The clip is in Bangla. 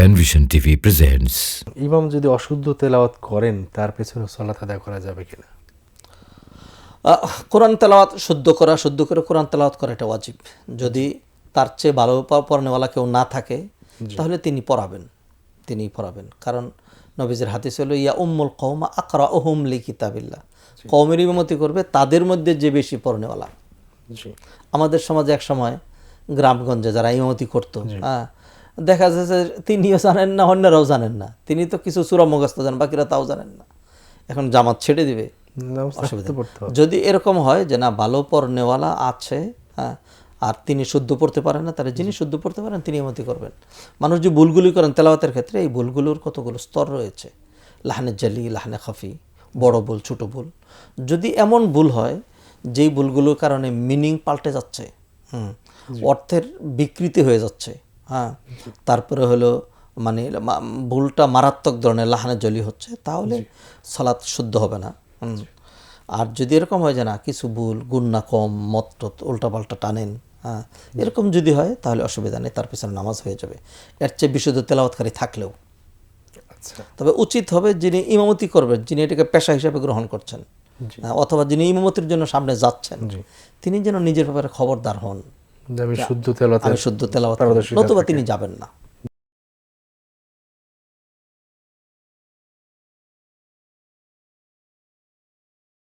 প্যানভিশন টিভি প্রেজেন্টস ইমাম যদি অশুদ্ধ তেলাওয়াত করেন তার পেছনে সলাত আদায় করা যাবে কিনা? কোরআন তেলাওয়াত শুদ্ধ করা শুদ্ধ করে কোরআন তেলাওয়াত করা এটা ওয়াজিব। যদি তার চেয়ে ভালো পড়ানেওয়ালা কেউ না থাকে তাহলে তিনি পড়াবেন তিনি পড়াবেন। কারণ নবীজের হাদিস হলো ইয়া উম্মুল কৌমা আকরা ওহুম লি কিতাবিল্লাহ। কৌমের ইমামতি করবে তাদের মধ্যে যে বেশি পড়নেওয়ালা আমাদের সমাজে এক সময় গ্রামগঞ্জে যারা ইমামতি করতো হ্যাঁ দেখা যাচ্ছে তিনিও জানেন না অন্যরাও জানেন না। তিনি তো কিছু চূড়া মুখস্থ জানেন বাকিরা তাও জানেন না। এখন জামাত ছেড়ে দিবে অসুবিধা যদি এরকম হয় যে না ভালো পড়নেওয়ালা আছে হ্যাঁ আর তিনি শুদ্ধ পড়তে পারেন না তাহলে যিনি শুদ্ধ পড়তে পারেন তিনি ইমামতি করবেন। মানুষ যে ভুলগুলি করেন তেলাওয়াতের ক্ষেত্রে এই ভুলগুলোর কতগুলো স্তর রয়েছে? লাহানে জালি লাহানে খাফি বড় ভুল ছোট ভুল। যদি এমন ভুল হয় যেই ভুলগুলোর কারণে মিনিং পাল্টে যাচ্ছে হুম অর্থের বিকৃতি হয়ে যাচ্ছে হ্যাঁ তারপরে হলো মানে ভুলটা মারাত্মক ধরনের লাহানে জলি হচ্ছে তাহলে সালাত শুদ্ধ হবে না। হুম। আর যদি এরকম হয় যে না কিছু ভুল গুন্না কম মত টত উল্টাপাল্টা টানেন হ্যাঁ এরকম যদি হয় তাহলে অসুবিধা নেই তার পিছনে নামাজ হয়ে যাবে। এর চেয়ে বিশুদ্ধ তেলাওয়াতকারী থাকলেও। আচ্ছা। তবে উচিত হবে যিনি ইমামতি করবেন যিনি এটাকে পেশা হিসেবে গ্রহণ করছেন হ্যাঁ, অথবা যিনি ইমামতির জন্য সামনে যাচ্ছেন তিনি যেন নিজের ব্যাপারে খবরদার হন। আমি শুদ্ধ তেলাওয়াত আমি শুদ্ধ তেলাওয়াত নতুবা তিনি যাবেন না।